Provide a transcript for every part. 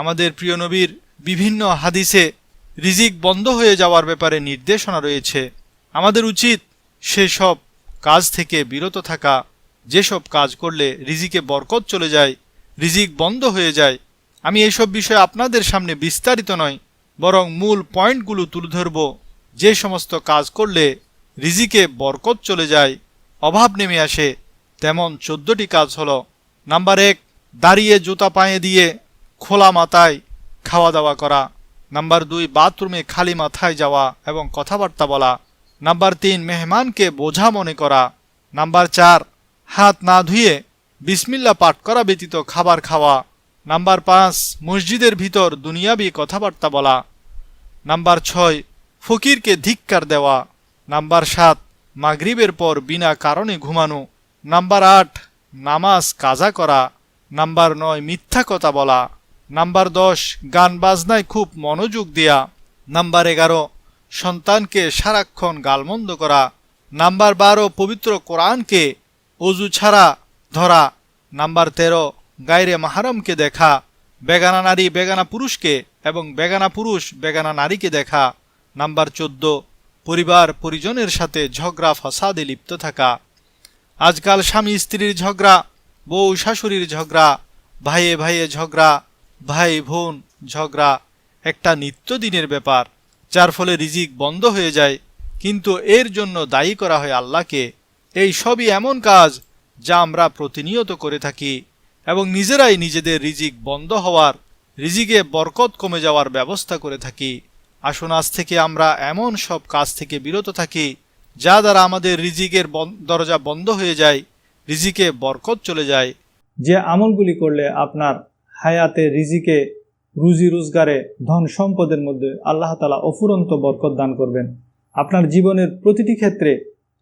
আমাদের প্রিয় নবীর বিভিন্ন হাদিসে রিজিক বন্ধ হয়ে যাওয়ার ব্যাপারে নির্দেশনা রয়েছে। আমাদের উচিত সেসব কাজ থেকে বিরত থাকা, যেসব কাজ করলে রিজিকে বরকত চলে যায়, রিজিক বন্ধ হয়ে যায়। আমি এইসব বিষয়ে আপনাদের সামনে বিস্তারিত নয়, বরং মূল পয়েন্টগুলো তুলে ধরব। যে সমস্ত কাজ করলে রিজিকে বরকত চলে যায়, অভাব নেমে আসে, তেমন চোদ্দটি কাজ হলো, নাম্বার এক, দাঁড়িয়ে জুতা পায়ে দিয়ে খোলা মাথায় খাওয়া দাওয়া করা। নাম্বার দুই, বাথরুমে খালি মাথায় যাওয়া এবং কথাবার্তা বলা। নাম্বার তিন, মেহমানকে বোঝা মনে করা। নাম্বার চার, হাত না ধুয়ে বিসমিল্লা পাঠ করা ব্যতীত খাবার খাওয়া। নাম্বার পাঁচ, মসজিদের ভিতর দুনিয়াবি কথাবার্তা বলা। নাম্বার ছয়, ফকিরকে ধিক্কার দেওয়া। নাম্বার সাত, মাগরিবের পর বিনা কারণে ঘুমানো। নাম্বার আট, নামাজ কাজা করা। নাম্বার নয়, মিথ্যা কথা বলা। নাম্বার দশ, গান বাজনায় খুব মনোযোগ দেয়া। নাম্বার এগারো, সন্তানকে সারাক্ষণ গালমন্দ করা। নাম্বার বারো, পবিত্র কোরআনকে অজু ছাড়া ধরা। নাম্বার তেরো, গায়রে মাহারমকে দেখা। বেগানা নারী, বেগানা পুরুষকে এবং বেগানা পুরুষ, বেগানা নারীকে দেখা। নাম্বার চোদ্দ, পরিবার, পরিজনের সাথে ঝগড়া, ফাসাদে লিপ্ত থাকা। আজকাল স্বামী স্ত্রীর ঝগড়া বউ শাশুড়ির ঝগড়া ভাইয়ে ভাইয়ে ঝগড়া ভাই, বোন, ঝগড়া একটা নিত্যদিনের ব্যাপার, যার ফলে রিজিক বন্ধ হয়ে যায়। কিন্তু এর জন্য দায়ী করা হয় আল্লাহকে। এই সবই এমন কাজ যা আমরা প্রতিনিয়ত করে থাকি এবং নিজেরাই নিজেদের রিজিক বন্ধ হওয়ার, রিজিকে বরকত কমে যাওয়ার ব্যবস্থা করে থাকি। আসুন, আজ থেকে আমরা এমন সব কাজ থেকে বিরত থাকি যা দ্বারা আমাদের রিজিকের দরজা বন্ধ হয়ে যায়, রিজিকে বরকত চলে যায়। যে আমলগুলি করলে আপনার হায়াতে রিজিকে, রুজি রোজগারে, ধন সম্পদের মধ্যে আল্লাহ তালা অফুরন্ত বরকত দান করবেন। আপনার জীবনের প্রতিটি ক্ষেত্রে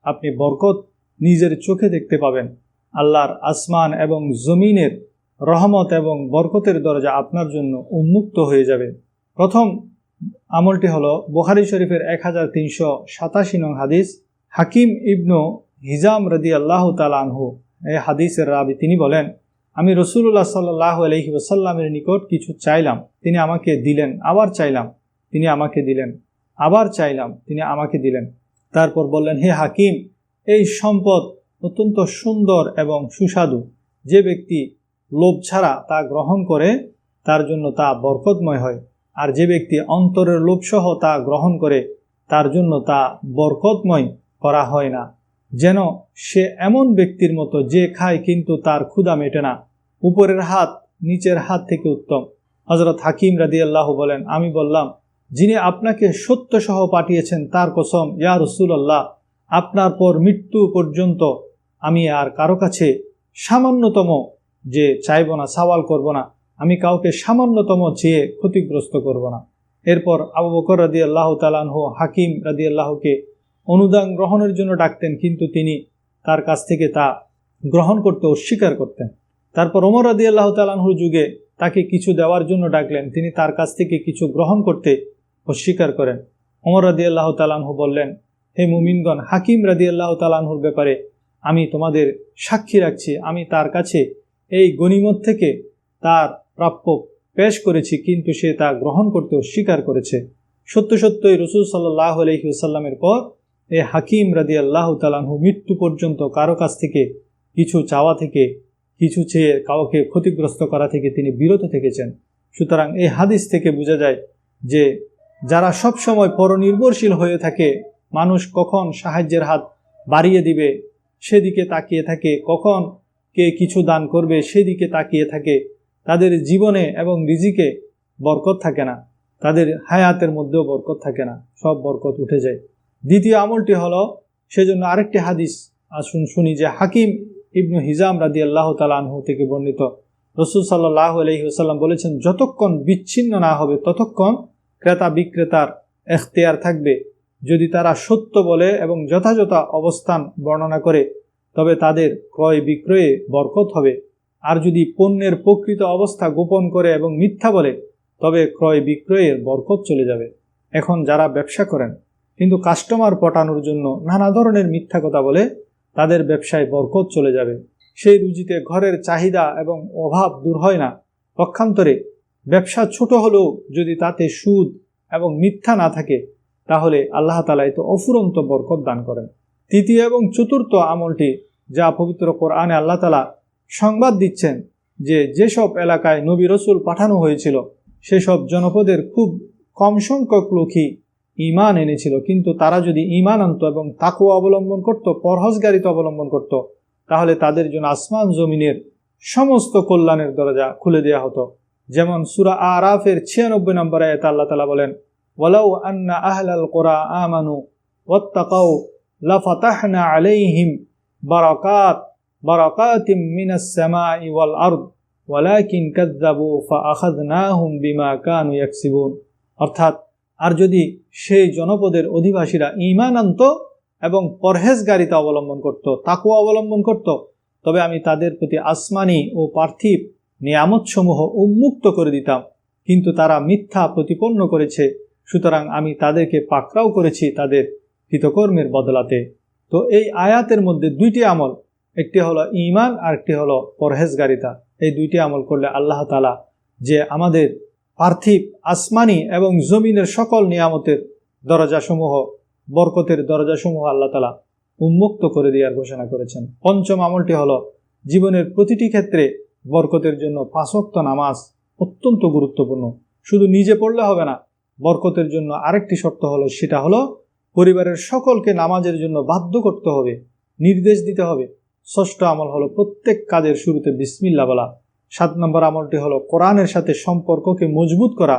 আপনি বরকত নিজের চোখে দেখতে পাবেন। আল্লাহর আসমান এবং জমিনের রহমত এবং বরকতের দরজা আপনার জন্য উন্মুক্ত হয়ে যাবে। প্রথম আমলটি হলো বুখারি শরীফের এক হাজার তিনশো সাতাশি নং হাদিস, হাকিম ইবনু হিজাম রদি আল্লাহ তালানহু এই হাদিসের রাবি তিনি বলেন আমি রসুল্লাহ সাল্লাহ আলহি ওসাল্লামের নিকট কিছু চাইলাম, তিনি আমাকে দিলেন, আবার চাইলাম, তিনি আমাকে দিলেন, আবার চাইলাম, তিনি আমাকে দিলেন। তারপর বললেন, হে হাকিম, এই সম্পদ অত্যন্ত সুন্দর এবং সুস্বাদু। যে ব্যক্তি লোভ ছাড়া তা গ্রহণ করে, তার জন্য তা বরকতময় হয়। আর যে ব্যক্তি অন্তরের লোভসহ তা গ্রহণ করে, তার জন্য তা বরকতময় করা হয় না। যেন সে এমন ব্যক্তির মতো যে খায়, কিন্তু তার ক্ষুধা মেটে না। উপরের হাত নিচের হাত থেকে উত্তম। হজরত হাকিম রাদি আল্লাহ বলেন, আমি বললাম, যিনি আপনাকে সত্য সহ পাঠিয়েছেন তার কসম, ইয়া রসুল্লাহ আপনার পর মৃত্যু পর্যন্ত আমি আর কারও কাছে সামান্যতম যে চাইব না, সওয়াল করব না, আমি কাউকে সামান্যতম চেয়ে ক্ষতিগ্রস্ত করব না। এরপর আবু বকর রাদি আল্লাহ তালানহ হাকিম রাদি আল্লাহকে অনুদান গ্রহণের জন্য ডাকতেন, কিন্তু তিনি তার কাছ থেকে তা গ্রহণ করতে অস্বীকার করতেন। তারপর ওমর রাদি আল্লাহ তালাহুর যুগে তাকে কিছু দেওয়ার জন্য ডাকলেন। তিনি তার কাছ থেকে কিছু গ্রহণ করতে অস্বীকার করেন। ওমর রাদি আল্লাহ তালাহু বললেন, হে মুমিনগণ, হাকিম রাদি আল্লাহ তালাহুর ব্যাপারে আমি তোমাদের সাক্ষী রাখছি। আমি তার কাছে এই গণিমত থেকে তার প্রাপ্য পেশ করেছি, কিন্তু সে তা গ্রহণ করতে অস্বীকার করেছে। সত্য সত্যই রসুল সাল্লাহ আলহিউসাল্লামের পর এ হাকিম রাদি আল্লাহ তালাহু মৃত্যু পর্যন্ত কারও কাছ থেকে কিছু চাওয়া থেকে কিছু চেয়ে কাউকে ক্ষতিগ্রস্ত করা থেকে তিনি বিরত থেকেছেন। সুতরাং এই হাদিস থেকে বোঝা যায় যে, যারা সব সময় পরনির্ভরশীল হয়ে থাকে, মানুষ কখন সাহায্যের হাত বাড়িয়ে দিবে, সেদিকে তাকিয়ে থাকে, কখন কে কিছু দান করবে, সেদিকে তাকিয়ে থাকে, তাদের জীবনে এবং রিজিকে বরকত থাকে না। তাদের হায়াতের মধ্যেও বরকত থাকে না, সব বরকত উঠে যায়। দ্বিতীয় আমলটি হলো, সেজন্য আরেকটি হাদিস আসুন শুনি যে, হাকিম ইবনু হিজাম রাদি আল্লাহ তালাহু থেকে বর্ণিত, রসুল সাল্লাহ আলহিহাসাল্লাম বলেছেন, যতক্ষণ বিচ্ছিন্ন না হবে, ততক্ষণ ক্রেতা বিক্রেতার এখতিয়ার থাকবে। যদি তারা সত্য বলে এবং যথাযথ অবস্থান বর্ণনা করে, তবে তাদের ক্রয় বিক্রয়ে বরকত হবে। আর যদি পণ্যের প্রকৃত অবস্থা গোপন করে এবং মিথ্যা বলে, তবে ক্রয় বিক্রয়ের বরকত চলে যাবে। এখন যারা ব্যবসা করেন, কিন্তু কাস্টমার পটানোর জন্য নানা ধরনের মিথ্যা কথা বলে তাদের ব্যবসায় বরকত চলে যাবে। সেই রুজিতে ঘরের চাহিদা এবং অভাব দূর হয় না। পক্ষান্তরে ব্যবসা ছোট হলেও যদি তাতে সুদ এবং মিথ্যা না থাকে, তাহলে আল্লাহ তালা এতে অফুরন্ত বরকত দান করেন। তৃতীয় এবং চতুর্থ আমলটি যা পবিত্র কোরআনে আল্লাহ তালা সংবাদ দিচ্ছেন যে যেসব এলাকায় নবী রসুল পাঠানো হয়েছিল, সেসব জনপদের খুব কম সংখ্যক লোকই ইমান এনেছিল। কিন্তু তারা যদি ইমান আনত এবং তাকুয়া অবলম্বন করত, পরহজগারিতা অবলম্বন করত, তাহলে তাদের জন্য আসমান জমিনের সমস্ত কল্যাণের দরজা খুলে দেওয়া হতো। যেমন সুরা আরাফের ছিয়ানব্বই নম্বর আয়াত আল্লাহ তালা বলেন, ওয়ালাউ আন্না আহলাল কোরআ আমানু ওয়াত্তাকাউ লাফাতাহনা আলাইহিম বারাকাত, বারাকাতিম মিনাস সামাই ওয়াল আরদ, ওয়ালাকিন কাযযাবু ফাআখাযনাহুম বিমা কানু ইয়াকসিবুন। অর্থাৎ আর যদি সেই জনপদের অধিবাসীরা ঈমান আনত এবং পরহেজগারিতা অবলম্বন করত তাকুয়া অবলম্বন করত, তবে আমি তাদের প্রতি আসমানি ও পার্থিব নিয়ামতসমূহ উন্মুক্ত করে দিতাম। কিন্তু তারা মিথ্যা প্রতিপন্ন করেছে। সুতরাং আমি তাদেরকে পাকড়াও করেছি তাদের কৃতকর্মের বদলাতে। তো এই আয়াতের মধ্যে দুইটি আমল, একটি হলো ঈমান আর একটি হলো পরহেজগারিতা। এই দুইটি আমল করলে আল্লাহ তালা যে আমাদের পার্থিব, আসমানি এবং জমিনের সকল নিয়ামতের দরজাসমূহ, বরকতের দরজাসমূহ আল্লাহ তালা উন্মুক্ত করে দেওয়ার ঘোষণা করেছেন। পঞ্চম আমলটি হলো জীবনের প্রতিটি ক্ষেত্রে বরকতের জন্য পাঁচক্ত নামাজ অত্যন্ত গুরুত্বপূর্ণ। শুধু নিজে পড়লে হবে না, বরকতের জন্য আরেকটি শর্ত হলো, সেটা হলো পরিবারের সকলকে নামাজের জন্য বাধ্য করতে হবে, নির্দেশ দিতে হবে। ষষ্ঠ আমল হলো প্রত্যেক কাজের শুরুতে বিসমিল্লা বলা। সাত নম্বর আমলটি হলো কোরআনের সাথে সম্পর্ককে মজবুত করা,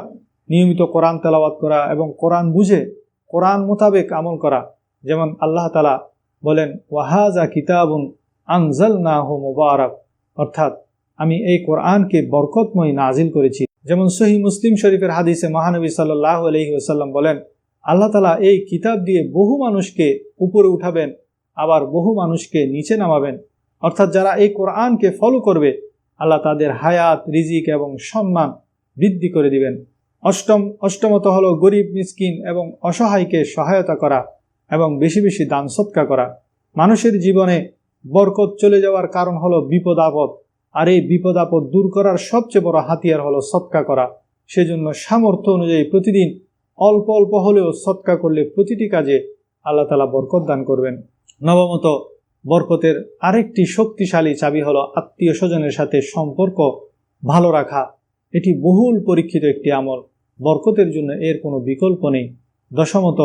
নিয়মিত কোরআন তেলাওয়াত করা এবং কোরআন বুঝে কোরআন মোতাবেক আমল করা। যেমন আল্লাহ তালা বলেন, ওয়াহাজা কিতাবুন আনজাল না হো মুবারক। অর্থাৎ আমি এই কোরআনকে বরকতময় নাজিল করেছি। যেমন সহি মুসলিম শরীফের হাদিসে মহানবী সাল্লাহ আলহি ওসাল্লাম বলেন, আল্লাহ তালা এই কিতাব দিয়ে বহু মানুষকে উপরে উঠাবেন, আবার বহু মানুষকে নিচে নামাবেন। অর্থাৎ যারা এই কোরআনকে ফলো করবে আল্লাহ তাদের হায়াত, রিজিক এবং সম্মান বৃদ্ধি করে দিবেন। অষ্টম, অষ্টমত হল গরিব, মিসকিন এবং অসহায়কে সহায়তা করা এবং বেশি বেশি দান সৎকা করা। মানুষের জীবনে বরকত চলে যাওয়ার কারণ হলো বিপদ আপদ। আর এই বিপদ আপদ দূর করার সবচেয়ে বড় হাতিয়ার হলো সৎকা করা। সেজন্য সামর্থ্য অনুযায়ী প্রতিদিন অল্প অল্প হলেও সৎকা করলে প্রতিটি কাজে আল্লাহ তালা বরকত দান করবেন। নবমত বরকতের আরেকটি শক্তিশালী চাবি হলো আত্মীয় স্বজনের সাথে সম্পর্ক ভালো রাখা। এটি বহুল পরীক্ষিত একটি আমল। বরকতের জন্য এর কোনো বিকল্প নেই। দশমত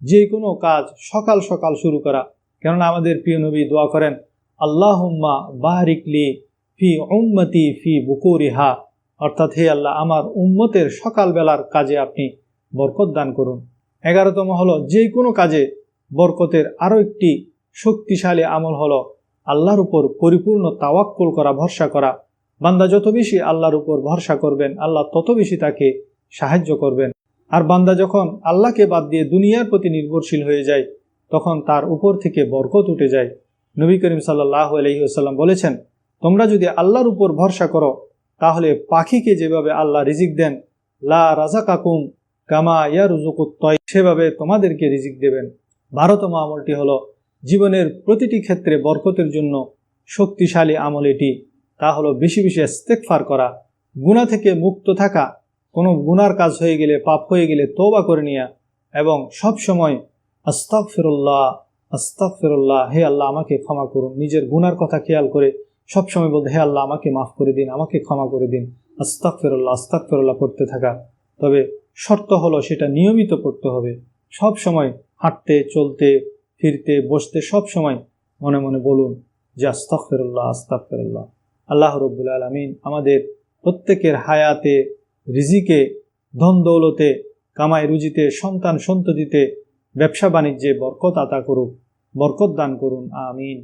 যে কোনো কাজ সকাল সকাল শুরু করা। কেননা আমাদের প্রিয় নবী দোয়া করেন, আল্লাহুম্মা বাহারিকলি ফি উম্মতি ফি বুকুরিহা। অর্থাৎ হে আল্লাহ, আমার উম্মতের সকালবেলার কাজে আপনি বরকত দান করুন। এগারোতম হলো যে কোনো কাজে বরকতের আরও একটি শক্তিশালী আমল হলো আল্লাহর উপর পরিপূর্ণ তাওয়াক্কুল করা, ভরসা করা। বান্দা যত বেশি আল্লাহর উপর ভরসা করবেন, আল্লাহ তত বেশি তাকে সাহায্য করবেন। আর বান্দা যখন আল্লাহকে বাদ দিয়ে দুনিয়ার প্রতি নির্ভরশীল হয়ে যায়, তখন তার উপর থেকে বরকত উঠে যায়। নবী করিম সাল্লাহ আলহিহাল্লাম বলেছেন, তোমরা যদি আল্লাহর উপর ভরসা করো, তাহলে পাখিকে যেভাবে আল্লাহ রিজিক দেন, লা রাজা কাকুম কামা ইয়া রুজুকুত্তয় সেভাবে তোমাদেরকে রিজিক দেবেন। বারোতম আমলটি হলো জীবনের প্রতিটি ক্ষেত্রে বরকতের জন্য শক্তিশালী আমল এটি। তা হলো বেশি বেশি ইস্তেকফার করা গুণা থেকে মুক্ত থাকা, কোনো গুনার কাজ হয়ে গেলে, পাপ হয়ে গেলে তোবা করে নেওয়া এবং সব সময় আস্তাক ফিরুল্লাহ আস্তাক ফিরুল্লাহ হে আল্লাহ আমাকে ক্ষমা করুন। নিজের গুনার কথা খেয়াল করে সবসময় বলতে, হে আল্লাহ আমাকে মাফ করে দিন, আমাকে ক্ষমা করে দিন। আস্তাক ফিরুল্লাহ আস্তাক ফিরুল্লাহ পড়তে থাকা। তবে শর্ত হলো সেটা নিয়মিত পড়তে হবে। সব সময় হাঁটতে, চলতে ফিরতে, বসতে সব সময় মনে মনে বলুন, যে আস্তাক ফেরুল্লাহ আস্তাক ফেরুল্লাহ আল্লাহ রব্বুল আলমিন আমাদের প্রত্যেকের হায়াতে, রিজিকে ধন দৌলতে কামাই রুজিতে, সন্তান সন্ততিতে, ব্যবসা বাণিজ্যে বরকত আতা করুক, বরকত দান করুন, আমিন।